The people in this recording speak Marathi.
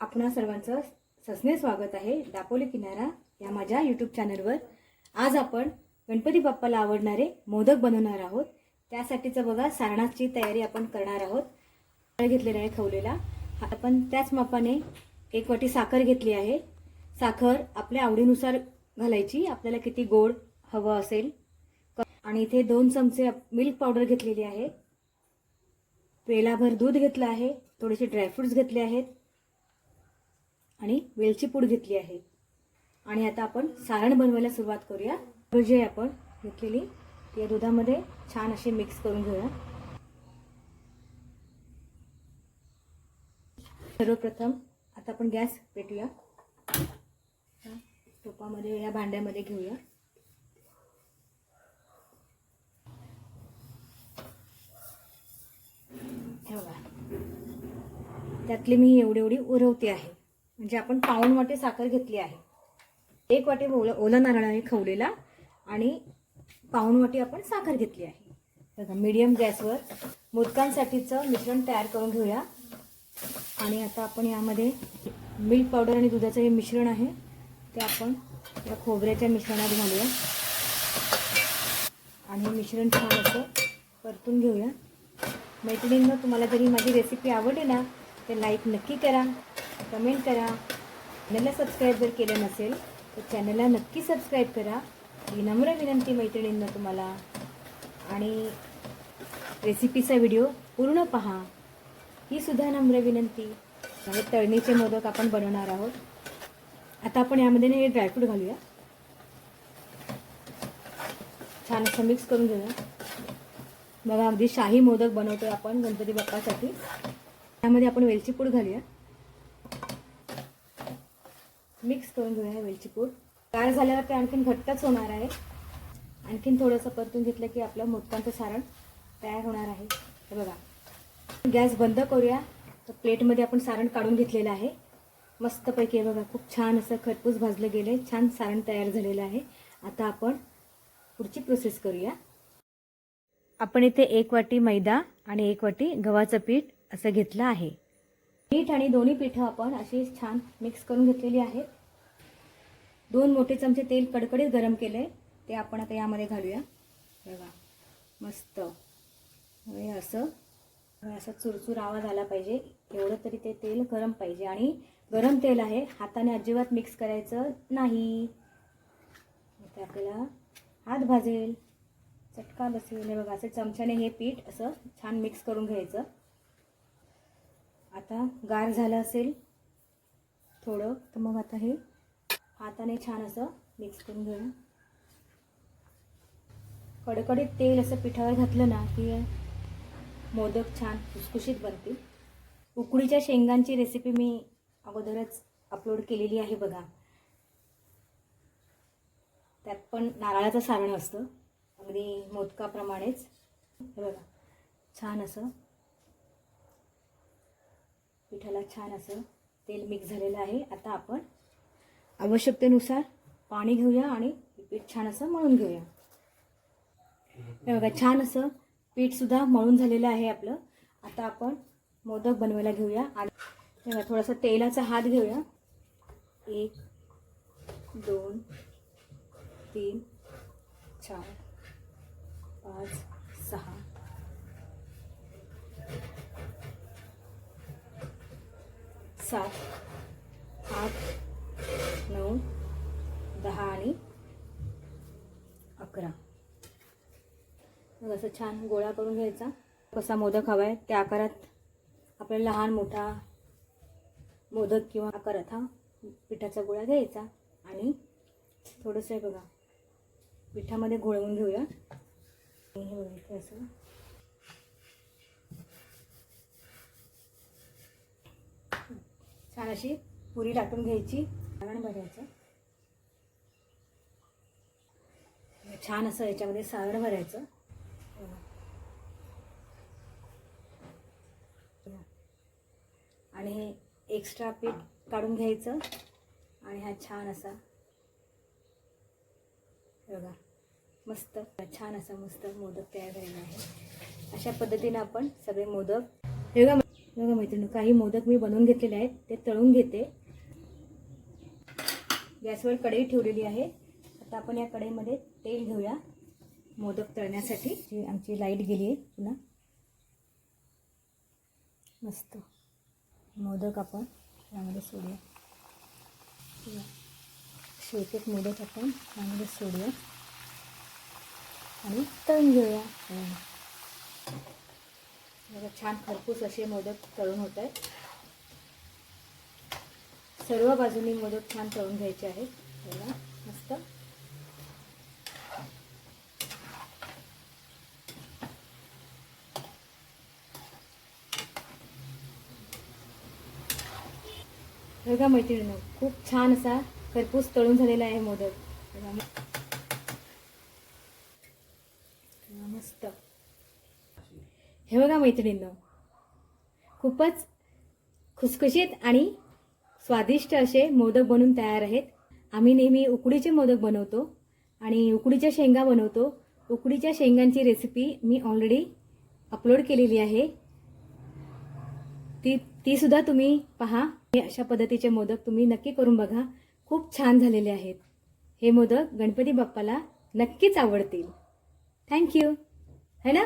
आपणा सर्वांचं सस्ने स्वागत आहे दापोली किनारा या माझ्या यूट्यूब चॅनलवर आज आपण गणपती बाप्पाला आवडणारे मोदक बनवणार आहोत. त्यासाठीचं बघा सारणाची तयारी आपण करणार आहोत. घेतलेला आहे खवलेला. आपण त्याच मापाने एक वाटी साखर घेतली आहे. साखर आपल्या आवडीनुसार घालायची. आपल्याला किती गोड हवं असेल. आणि इथे दोन चमचे मिल्क पावडर घेतलेली आहे. पेलाभर दूध घेतलं आहे. थोडेसे ड्रायफ्रुट्स घेतले आहेत. आणि वेलची पूड घेतली आहे. आणि आता आपण सारण बनवायला सुरुवात करूया. तर आहे आपण घेतलेली. ती या दुधामध्ये छान अशी मिक्स करून घेऊया. सर्वप्रथम आता आपण गॅस पेटूया. टोपामध्ये या भांड्यामध्ये घेऊया. हे बघा. त्यातली मी एवढी एवढी उरवते आहे. म्हणजे आपण पाऊण वाटी साखर घेतली आहे. एक वाटी ओलं ओला नारळ आहे खवलेला आणि पाऊण वाटी आपण साखर घेतली आहे. बघा मीडियम गॅसवर मोदकांसाठीचं मिश्रण तयार करून घेऊया. आणि आता आपण यामध्ये मिल्क पावडर आणि दुधाचं हे मिश्रण आहे ते आपण या खोबऱ्याच्या मिश्रणात घालूया. आणि हे मिश्रण छान असं परतून घेऊया. मैत्रिणींना तुम्हाला जरी माझी रेसिपी आवडली ना तर लाईक नक्की करा. कमेंट करा. चॅनलला सबस्क्राईब जर केलं नसेल तर चॅनलला नक्की सबस्क्राईब करा. ही नम्र विनंती मैत्रिणींना तुम्हाला. आणि रेसिपीचा व्हिडिओ पूर्ण पहा. ही सुद्धा नम्र विनंती. म्हणजे तळणीचे मोदक आपण बनवणार आहोत. आता आपण यामध्ये हे ड्रायफ्रूट घालूया. छान असं मिक्स करून घेऊया. बघा अगदी शाही मोदक बनवतोय आपण गणपती बाप्पासाठी. त्यामध्ये आपण वेलची पूड घालूया. मिक्स करून घेऊया वेलची पूड. गार झाल्यावर ते आणखीन घट्टच होणार आहे. आणखीन थोडंसं परतून घेतलं की आपलं मोदकांचं सारण तयार होणार आहे. हे बघा. गॅस बंद करूया. तर प्लेटमध्ये आपण सारण काढून घेतलेलं आहे. मस्तपैकी हे बघा खूप छान असं खरपूस भाजलं गेलं आहे छान सारण तयार झालेलं आहे. आता आपण पुढची प्रोसेस करूया. आपण इथे एक वाटी मैदा आणि एक वाटी गव्हाचं पीठ असं घेतलं आहे. पीठ आणि दोन्ही पिठं आपण अशी छान मिक्स करून घेतलेली आहेत. दोन मोठे चमचे तेल कडकडीत गरम केले ते आपण आता यामध्ये घालूया. बघा मस्त. हे असं असा असं चुरचूर आवाज आला पाहिजे. एवढं तरी ते तेल गरम पाहिजे. आणि गरम तेल आहे हाताने अजिबात मिक्स करायचं नाही. ते आपल्याला हात भाजेल चटका बसेल. हे बघा असं चमच्याने हे पीठ असं छान मिक्स करून घ्यायचं. आता गार झालं असेल थोडं तर मग आता हे हाताने छान असं मिक्स करून घेऊया कडकडीत तेल असं पिठावर घातलं ना की मोदक छान खुसखुशीत बनतील. उकडीच्या शेंगांची रेसिपी मी अगोदरच अपलोड केलेली आहे बघा. त्यात पण नारळाचं सारण असतं. अगदी मोदकाप्रमाणेच. हे बघा छान असं पिठाला छान असं तेल मिक्स झालेलं आहे. आता आपण आवश्यकतेनुसार पाणी घेऊया आणि पीठ छान असं मळून घेऊया. हे बघा छान असं पीठसुद्धा मळून झालेलं आहे आपलं. आता आपण मोदक बनवायला घेऊया आणि हे बघा थोडासा तेलाचा हात घेऊया. एक दोन तीन चार पाच सहा सात आठ नऊ दहा आणि अकरा. मग असं छान गोळा करून घ्यायचा. कसा मोदक हवा आहे त्या आकारात आपल्याला लहान मोठा मोदक किंवा आकारात हा पिठाचा गोळा घ्यायचा आणि थोडंसं आहे बघा पिठामध्ये घोळवून घेऊया. हे बघा असं छान अशी पुरी लाटून घ्यायची. सारण भरायचं छान असं याच्यामध्ये सारण भरायचं. आणि हे एक्स्ट्रा पीठ काढून घ्यायचं. आणि हा छान असा बघा मस्त छान असा मस्त मोदक तयार झालेला आहे. अशा पद्धतीने आपण सगळे मोदक हे बघा बघा मैत्रिणी काही मोदक मी बनवून घेतलेले आहेत ते तळून घेते. गॅसवर कढई ठेवलेली आहे. आता आपण या कढईमध्ये तेल घेऊया मोदक तळण्यासाठी. जी आमची लाइट गेली आहे पुन्हा. मस्त. मोदक आपण यामध्ये सोडूया. या. एक मोदक आपण यामध्ये सोडूया. आणि तळून घेऊया. हं. छान खरपूस असे मोदक तळून होत आहेत सर्व बाजूनी मोदक छान तळून घ्यायचे आहेत बघा मस्त बघा मैत्रिणीनं खूप छान असा खरपूस तळून झालेला आहे मोदक बघा मस्त. हे बघा मैत्रिणींनो. खूपच खुसखुशीत आणि स्वादिष्ट असे मोदक बनून तयार आहेत. आम्ही नेहमी उकडीचे मोदक बनवतो आणि उकडीच्या शेंगा बनवतो. उकडीच्या शेंगांची रेसिपी मी ऑलरेडी अपलोड केलेली आहे. ती तीसुद्धा तुम्ही पहा. हे अशा पद्धतीचे मोदक तुम्ही नक्की करून बघा. खूप छान झालेले आहेत. हे मोदक गणपती बाप्पाला नक्कीच आवडतील. थँक्यू है ना?